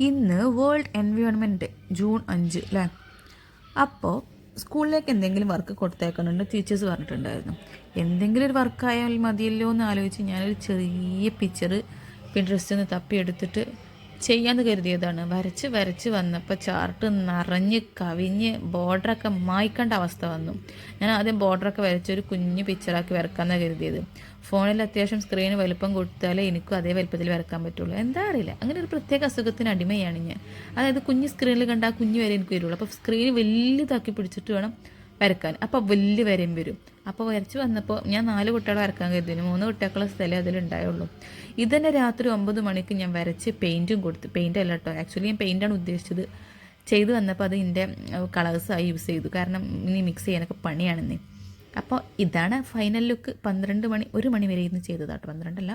ഇന്ന് world environment day June അഞ്ച് അല്ലേ അപ്പോൾ സ്കൂളിലേക്ക് എന്തെങ്കിലും വർക്ക് കൊടുത്തേക്കുന്നുണ്ട് ടീച്ചേഴ്സ് പറഞ്ഞിട്ടുണ്ടായിരുന്നു. എന്തെങ്കിലും ഒരു വർക്കായാൽ മതിയല്ലോ എന്ന് ആലോചിച്ച് ഞാനൊരു ചെറിയ പിക്ചർ പിൻട്രസ്റ്റിൽ നിന്ന് തപ്പിയെടുത്തിട്ട് ചെയ്യാമെന്ന് കരുതിയതാണ്. വരച്ച് വരച്ച് വന്നപ്പോൾ ചാർട്ട് നിറഞ്ഞ് കവിഞ്ഞ് ബോർഡറൊക്കെ മായ്ക്കേണ്ട അവസ്ഥ വന്നു. ഞാൻ ആദ്യം ബോർഡറൊക്കെ വരച്ച് ഒരു കുഞ്ഞു പിക്ചറാക്കി വരക്കാമെന്നാണ് കരുതിയത്. ഫോണിൽ അത്യാവശ്യം സ്ക്രീൻ വലുപ്പം കൊടുത്താലേ എനിക്കും അതേ വലുപ്പത്തിൽ വരക്കാൻ പറ്റുള്ളൂ. എന്താ അറിയില്ല. അങ്ങനെ ഒരു പ്രത്യേക അസുഖത്തിന് അടിമയാണ് ഞാൻ. അതായത് കുഞ്ഞ് സ്ക്രീനിൽ കണ്ട ആ കുഞ്ഞ് വരെ എനിക്ക് വരുള്ളൂ. അപ്പോൾ സ്ക്രീൻ വലുതാക്കി പിടിച്ചിട്ട് വേണം വരക്കാൻ. അപ്പോൾ വലിയ വരയും വരും. അപ്പോൾ വരച്ച് വന്നപ്പോൾ ഞാൻ നാല് കുട്ടികളെ വരക്കാൻ കരുതിന് മൂന്ന് കുട്ടികളെ സ്ഥലം അതിലുണ്ടായുള്ളൂ ഇതന്നെ രാത്രി ഒമ്പത് മണിക്ക് ഞാൻ വരച്ച് പെയിന്റും കൊടുത്തു പെയിന്റ് അല്ല കേട്ടോ ആക്ച്വലി ഞാൻ പെയിന്റാണ് ഉദ്ദേശിച്ചത്. ചെയ്ത് വന്നപ്പോൾ അത് എന്റെ കളേഴ്സായി യൂസ് ചെയ്തു. കാരണം ഇനി മിക്സ് ചെയ്യാനൊക്കെ പണിയാണെന്നേ. അപ്പോൾ ഇതാണ് ഫൈനൽ ലുക്ക് പന്ത്രണ്ട് മണി ഒരു മണി വരെ ഇന്ന് ചെയ്തതാട്ടോ പന്ത്രണ്ടല്ല